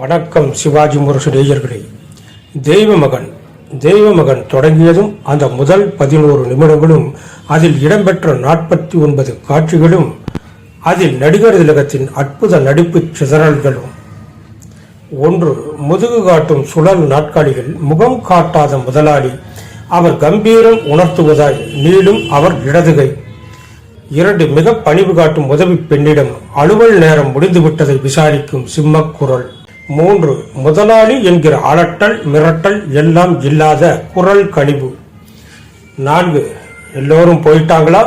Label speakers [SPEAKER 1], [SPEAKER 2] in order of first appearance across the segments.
[SPEAKER 1] வணக்கம் சிவாஜி முரசு நேயர்களே. தெய்வ மகன் தெய்வ மகன் தொடங்கியதும் அந்த முதல் பதினோரு நிமிடங்களும் அதில் இடம்பெற்ற நாற்பத்தி ஒன்பது காட்சிகளும் அதில் நடிகர் திலகத்தின் அற்புத நடிப்பு சிதறல்களும். ஒன்று முதுகு காட்டும் சுழல் நாட்காலிகள் முகம் காட்டாத முதலாளி அவர் கம்பீரம் உணர்த்துவதாய் நீளும் அவர் இடதுகை. இரண்டு மிக பணிவு காட்டும் உதவி பெண்ணிடம் அலுவல் நேரம் முடிந்துவிட்டதை விசாரிக்கும் சிம்மக்குரல். குரல் மூன்று முதலாளி என்கிற அலட்டல் மிரட்டல் எல்லாம் இல்லாத குரல் கனிவு. நான்கு எல்லோரும் போயிட்டாங்களா?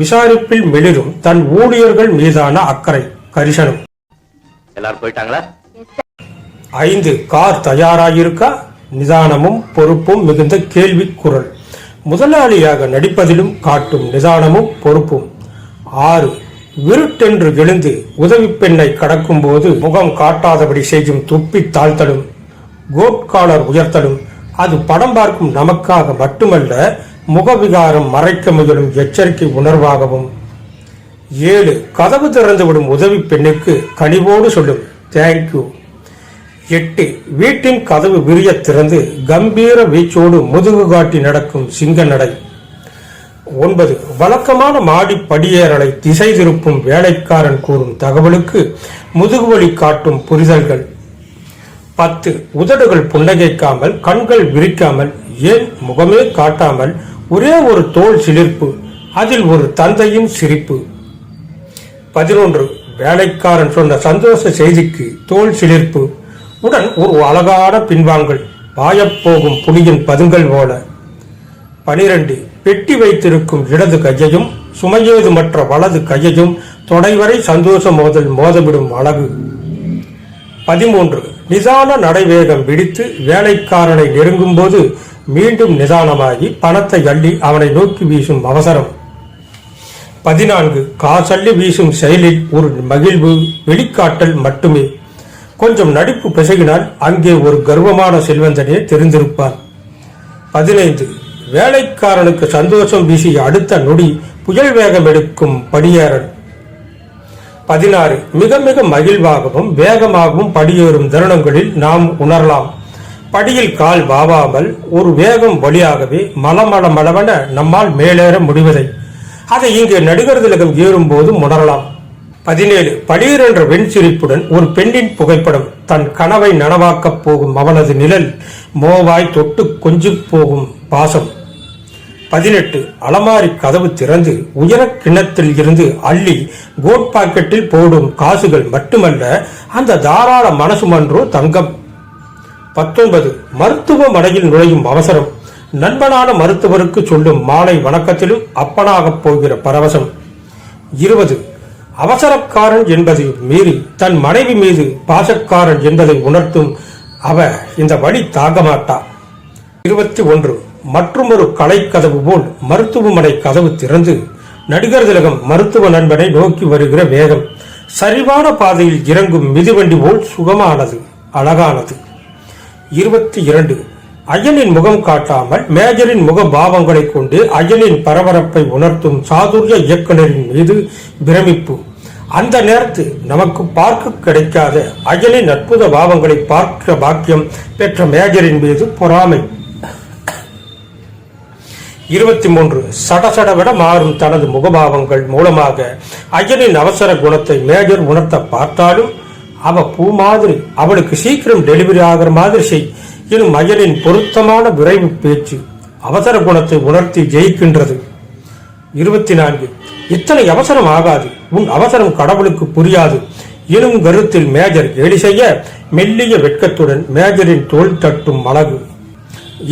[SPEAKER 1] விசாரிப்பில் மெளிரும் தன் ஊழியர்கள் மீதான அக்கறை கரிசனம்.
[SPEAKER 2] எல்லாரும் போயிட்டாங்களா?
[SPEAKER 1] ஐந்து கார் தயாராயிருக்கா? நிதானமும் பொறுப்பும் மிகுந்த கேள்வி குரல். முதலாளியாக நடிப்பதிலும் காட்டும் நிதானமும் பொறுப்பும். ஆறு விருட்டென்று எழுந்து உதவி பெண்ணை கடக்கும்போது முகம் காட்டாதபடி செய்யும் துப்பி தாழ்த்தலும் கோட்காலர் உயர்த்தலும் அது படம் பார்க்கும் நமக்காக மட்டுமல்ல முகவிகாரம் மறைக்க முயலும் எச்சரிக்கை உணர்வாகவும். ஏழு கதவு திறந்துவிடும் உதவி பெண்ணுக்கு கனிவோடு சொல்லும் தேங்க்யூ எட்டு வீட்டின் கதவு விரிய திறந்து கம்பீர வீச்சோடு முதுகு காட்டி நடக்கும் சிங்க நடை. ஒன்பது வழக்கமான மாடி படியேறலை திசை திருப்பும் வேலைக்காரன் கூறும் தகவலுக்கு முதுகுவலி காட்டும் புரிதல்கள். பத்து உதடுகள் புன்னகைக்காமல் கண்கள் விரிக்காமல் ஏன் முகமே காட்டாமல் ஒரே ஒரு தோல் சிலிர்ப்பு அதில் ஒரு தந்தையின் சிரிப்பு. பதினொன்று வேலைக்காரன் சொன்ன சந்தோஷ செய்திக்கு தோல் சிலிர்ப்பு. உடன் ஒரு அழகான பின்வாங்கல் பாயப்போகும் புலியின் பதுங்கல் போல. பனிரெண்டு பெட்டி வைத்திருக்கும் இடது கையையும் சுமையேதுமற்ற வலது கையையும் தொடைவரை சந்தோஷ மோதல் மோதவிடும் அழகு. பதிமூன்று. நிதான நடைவேகம் விடித்து வேலைக்காரனை நெருங்கும்போது மீண்டும் நிதானமாகி பணத்தை அள்ளி அவனை நோக்கி வீசும் அவசரம். பதினான்கு. காசள்ளி வீசும் செயலில் ஒரு மகிழ்வு வெளிக்காட்டல் மட்டுமே. கொஞ்சம் நடிப்பு பிசகினால் அங்கே ஒரு கர்வமான செல்வந்தனே தெரிந்திருப்பார். பதினைந்து. வேலைக்காரனுக்கு சந்தோஷம் வீசிய அடுத்த நொடி புயல் வேகம் எடுக்கும் படியேறன். பதினாறு. மிக மிக மகிழ்வாகவும் வேகமாகவும் படியேறும் தருணங்களில் நாம் உணரலாம். படியில் கால் வாவாமல் ஒரு வேகம் வழியாகவே மலமளமளவென நம்மால் மேலேற முடிவதை. அதை இங்கு நடிகர் திலகம் ஏறும்போது உணரலாம். பதினேழு. படீர் என்ற வெண்சிரிப்புடன் ஒரு பெண்ணின் புகைப்படம் தன் கனவை நனவாக்கப் போகும் அவனது நிழல் மோவாய் தொட்டு கொஞ்சிப் போகும் பாசம். பதினெட்டு அலமாரி கதவு திறந்து உயர கிண்ணத்தில் இருந்து அள்ளி கோட் பாக்கெட்டில் போடும் காசுகள் மட்டுமல்ல அந்த தாராள மனசு மன்றோ தங்கம். பத்தொன்பது மருத்துவமனையில் நுழையும் அவசரம். நண்பனான மருத்துவருக்கு சொல்லும் மாலை வணக்கத்திலும் அப்பனாகப் போகிற பரவசம். இருபது அவசரக்காரன் என்பதை மீறி தன் மனைவி மீது பாசக்காரன் என்பதை உணர்த்தும் அவ இந்த வழி தாங்க மாட்டா இருபத்தி ஒன்று மற்றுமொரு கலைக்கதவு போல் மருத்துவமனை கதவு திறந்து நடிகர் திலகம் மருத்துவ நண்பனை நோக்கி வருகிற வேகம் சரிவான பாதையில் இறங்கும் மிதிவண்டி போல் சுகமானது அழகானது. இருபத்தி இரண்டு அயனின் முகம் காட்டாமல் மேஜரின் முக பாவங்களை கொண்டு அயனின் பரபரப்பை உணர்த்தும் சாதுரிய இயக்குனரின் மீது பிரமிப்பு. அந்த நேரத்து நமக்கு பார்க்க கிடைக்காத அயனின் அற்புத பாவங்களை பார்க்கிற பாக்கியம் பெற்ற மேஜரின் மீது பொறாமை. இருபத்தி மூன்று சடசடவிட மாறும் தனது முகபாவங்கள் மூலமாக ஐயனின் அவசர குணத்தை மேஜர் உணர்த்த பார்த்தாலும் அவ பூ மாதிரி அவளுக்கு சீக்கிரம் டெலிவரி ஆகிற மாதிரி செய். எனும் ஐயனின் பொருத்தமான விரைவு பேச்சு அவசர குணத்தை உணர்த்தி ஜெயிக்கின்றது. இருபத்தி நான்கு இத்தனை அவசரம் ஆகாது உன் அவசரம் கடவுளுக்கு புரியாது எனும் கருத்தில் மேஜர் கேலி செய்ய மெல்லிய வெட்கத்துடன் மேஜரின் தோல் தட்டும் அழகு.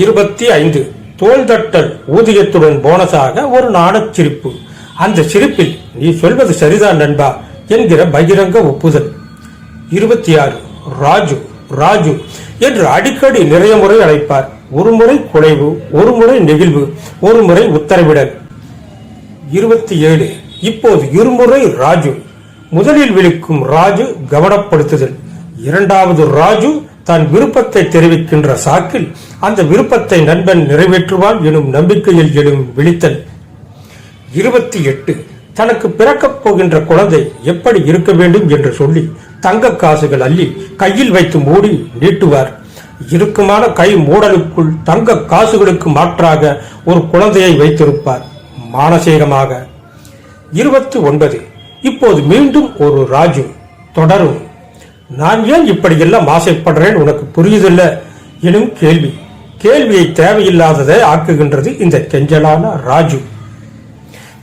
[SPEAKER 1] இருபத்தி ஐந்து தோல் தட்டல் ஊதியத்துடன் போனஸாக ஒரு நாணச் சிரிப்பு. அந்த சிரிப்பில் நீ சொல்வது சரிதான் நண்பா என்கிற பகிரங்க ஒப்புதல். இருபத்தி ஆறு ராஜு ராஜு என்று அடிக்கடி நிறைய முறை அழைப்பார். ஒரு முறை குலைவு ஒரு முறை நெகிழ்வு ஒரு முறை உத்தரவிடல். இருபத்தி ஏழு இப்போது இருமுறை ராஜு. முதலில் விழிக்கும் ராஜு கவனப்படுத்துதல். இரண்டாவது ராஜு தன் விருப்பத்தை தெரிவிக்கின்ற சாக்கில் அந்த விருப்பத்தை நண்பன் நிறைவேற்றுவான் எனும் நம்பிக்கையில் எழும் விழித்தல். இருபத்தி எட்டு. தனக்கு பிறக்கப் போகின்ற குழந்தை எப்படி இருக்க வேண்டும் என்று சொல்லி தங்க காசுகள் அள்ளி கையில் வைத்து மூடி நீட்டுவார். இறுக்கமான கை மூடலுக்குள் தங்க காசுகளுக்கு மாற்றாக ஒரு குழந்தையை வைத்திருப்பார். மானசீகமாக. இருபத்தி ஒன்பது. இப்போது மீண்டும் ஒரு ராஜு. தொடரும். நான் ஏன் இப்படியெல்லாம் ஆசைப்படுறேன்? உனக்கு புரியுதில்ல? எனும் கேள்வி. கேள்வியை தேவையில்லாததை ஆக்குகின்றது இந்த கெஞ்சலான ராஜு.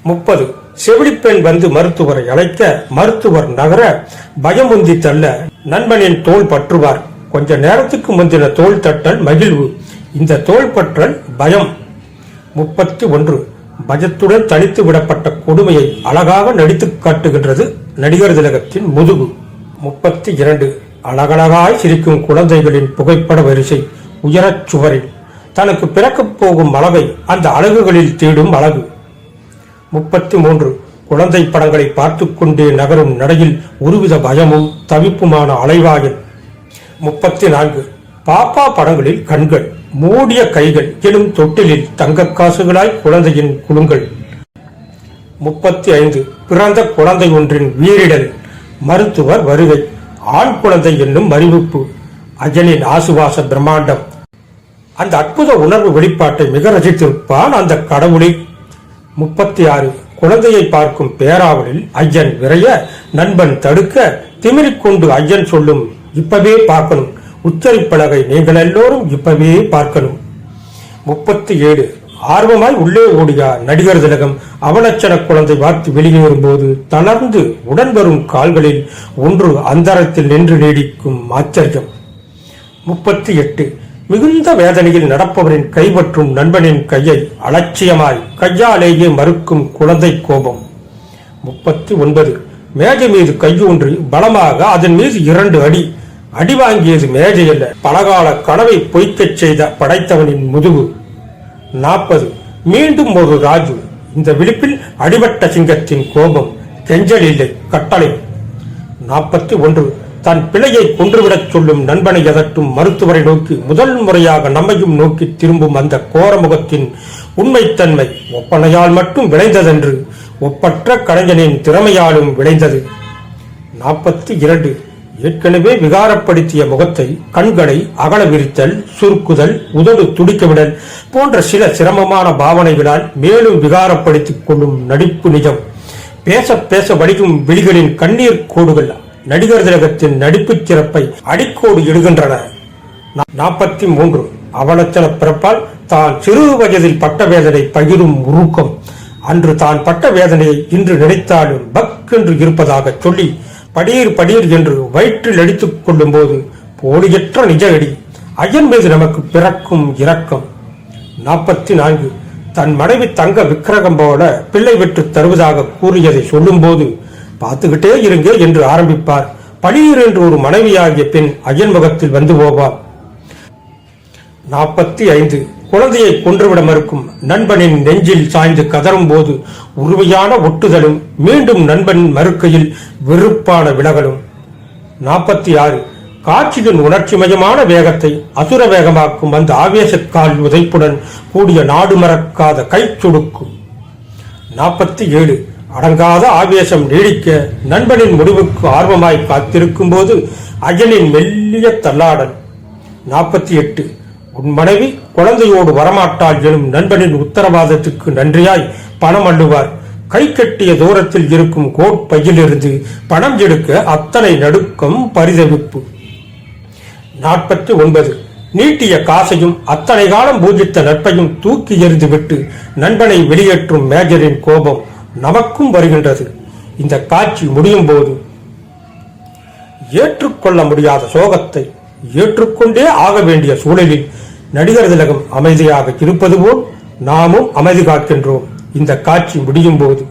[SPEAKER 1] முப்பது. செவிலிப்பெண் வந்து மருத்துவரை அழைக்க மருத்துவர் நகர பயமுந்தி தள்ள நண்பனின் தோள் பற்றுவார். கொஞ்ச நேரத்துக்கு முந்தின தோள் தட்டல் மகிழ்வு. இந்த தோள் பற்றல் பயம். முப்பத்தி ஒன்று. பயத்துடன் தனித்து விடப்பட்ட கொடுமையை அழகாக நடித்துக் காட்டுகின்றது நடிகர் திலகத்தின் முதுகு. முப்பத்தி இரண்டு அழகழகாய் சிரிக்கும் குழந்தைகளின் புகைப்பட வரிசை உயரச் சுவரில். தனக்கு பிறக்கப் போகும் அளவை அந்த அழகுகளில் தேடும் அழகு. முப்பத்தி மூன்று குழந்தை படங்களை பார்த்து கொண்டே நகரும் நடையில் ஒருவித பயமும் தவிப்புமான அலைவாயில். முப்பத்தி நான்கு பாப்பா படங்களில் கண்கள் மூடிய கைகள் எனும் தொட்டிலில் தங்க காசுகளாய் குழந்தையின் குழுங்கள் முப்பத்தி ஐந்து பிறந்த குழந்தை ஒன்றின் வீரிடல். மருத்துவர் வருகை. ஆண் குழந்தை என்னும் அறிவிப்பு. அஜனின் ஆசுவாச பிரம்மாண்டம். அந்த அற்புத உணர்வு வெளிப்பாட்டை மிக ரசித்திருப்பான் அந்த கடவுளை. முப்பத்தி ஆறு குழந்தையை பார்க்கும் பேராவலில் ஐயன் விரைய நண்பன் தடுக்க திமிரிக்கொண்டு ஐயன் சொல்லும் இப்பவே பார்க்கணும். உச்சரிப்பலகை நீங்கள் எல்லோரும் இப்பவே பார்க்கணும். முப்பத்தி ஏழு. ஆர்வமாய் உள்ளே ஓடியா நடிகர் திலகம். அவலட்சண குழந்தை பார்த்து வெளியே வரும்போது தளர்ந்து உடன் வரும் கால்களில் ஒன்று அந்தரத்தில் நின்று நீடிக்கும் ஆச்சரியம். முப்பத்தி எட்டு. மிகுந்த வேதனையில் நடப்பவரின் கைப்பற்றும் நண்பனின் கையை அலட்சியமாய் கையாலேயே மறுக்கும் குழந்தை கோபம். முப்பத்தி ஒன்பது. மேஜை மீது கையூன்றி பலமாக அதன் மீது இரண்டு அடி. அடி வாங்கியது மேஜை அல்ல. பலகால கனவை பொய்க்கச் செய்த படைத்தவனின் முதுகு. நாற்பது. மீண்டும் ஒரு ராஜு. இந்த விழிப்பில் அடிபட்ட சிங்கத்தின் கோபம் கெஞ்சல் இல்லை கட்டளை நாற்பத்தி ஒன்று தன் பிழையை கொன்றுவிடச் சொல்லும் நண்பனை எதட்டும் மருத்துவரை நோக்கி முதல் முறையாக நம்மையும் நோக்கி திரும்பும் அந்த கோரமுகத்தின் உண்மைத்தன்மை ஒப்பனையால் மட்டும் விளைந்ததென்று ஒப்பற்ற கலைஞனின் திறமையாலும் விளைந்தது. நாற்பத்தி இரண்டு. ஏற்கனவே விகாரப்படுத்திய முகத்தை கண்களை அகல விரித்தல் சுருக்குதல் உதடு துடிக்கவிடல் போன்ற சில சிரமமான பாவனைகளால் மேலும் விகாரப்படுத்திக் கொள்ளும் நடிப்பு நிஜம். பேச பேச வடிக்கும் விழிகளின் கண்ணீர் கோடுகள் நடிகர் திலகத்தின் நடிப்பு சிறப்பை அடிக்கோடு இடுகின்றன. நாற்பத்தி மூன்று அவலச்சல பிறப்பால் தான் சிறு வயதில் பட்ட வேதனை பகிரும் உருக்கம். அன்று தான் பட்ட வேதனையை இன்று நினைத்தாலும் பக் என்று இருப்பதாக சொல்லி படீர் படீர் என்று வயிற்றில் அடித்துக் கொள்ளும் போது போலியற்ற நிஜ அடி ஐயன் மீது நமக்கு பிறக்கும் இரக்கம். நாற்பத்தி நான்கு தன் மனைவி தங்க விக்கிரகம் போல பிள்ளை விட்டு தருவதாக கூறியதை சொல்லும்போது பார்த்துக்கிட்டே இருங்க என்று ஆரம்பிப்பார். படியீர் என்று ஒரு மனைவியாகிய பெண் அயன் முகத்தில் வந்து போவார். நாற்பத்தி ஐந்து குழந்தையை கொன்றுவிட மறுக்கும். நண்பனின் நெஞ்சில் சாய்ந்து கதறும் போது உறுதியான ஒட்டுதலும் மீண்டும் நண்பன் மறுக்கையில் வெறுப்பான விலகலும். நாற்பத்தி ஆறு காட்சியின் உணர்ச்சிமயமான வேகத்தை அசுர வேகமாக்கும் அந்த ஆவேசக்கால் உதைப்புடன் கூடிய நாடு மறக்காத கை சுடுக்கும் நாற்பத்தி ஏழு அடங்காத ஆவேசம் நீடிக்க நண்பனின் முடிவுக்கு ஆர்வமாய் காத்திருக்கும் போது அஜனின் மெல்லிய தள்ளாடல். நாற்பத்தி எட்டு. உன் மனைவி குழந்தையோடு வரமாட்டாள் எனும் நண்பனின் உத்தரவாதத்துக்கு நன்றியாய் பணம் அள்ளுவார். கை கட்டிய தூரத்தில் இருக்கும் கோட் பையிலிருந்து பணம் எடுக்க அத்தனை நடுக்கம் பரிதவிப்பு. நாற்பத்தி ஒன்பது நீட்டிய காசையும் அத்தனை காலம் பூஜித்த நட்பையும் தூக்கி எறிந்துவிட்டு நண்பனை வெளியேற்றும் மேஜரின் கோபம் நமக்கும் வருகின்றது. இந்த காட்சி முடியும் போது ஏற்றுக்கொள்ள முடியாத சோகத்தை ஏற்றுக்கொண்டே ஆக வேண்டிய சூழலில் நடிகர் திலகம் அமைதியாக இருப்பது போல் நாமும் அமைதி காக்கின்றோம். இந்த காட்சி முடியும் போது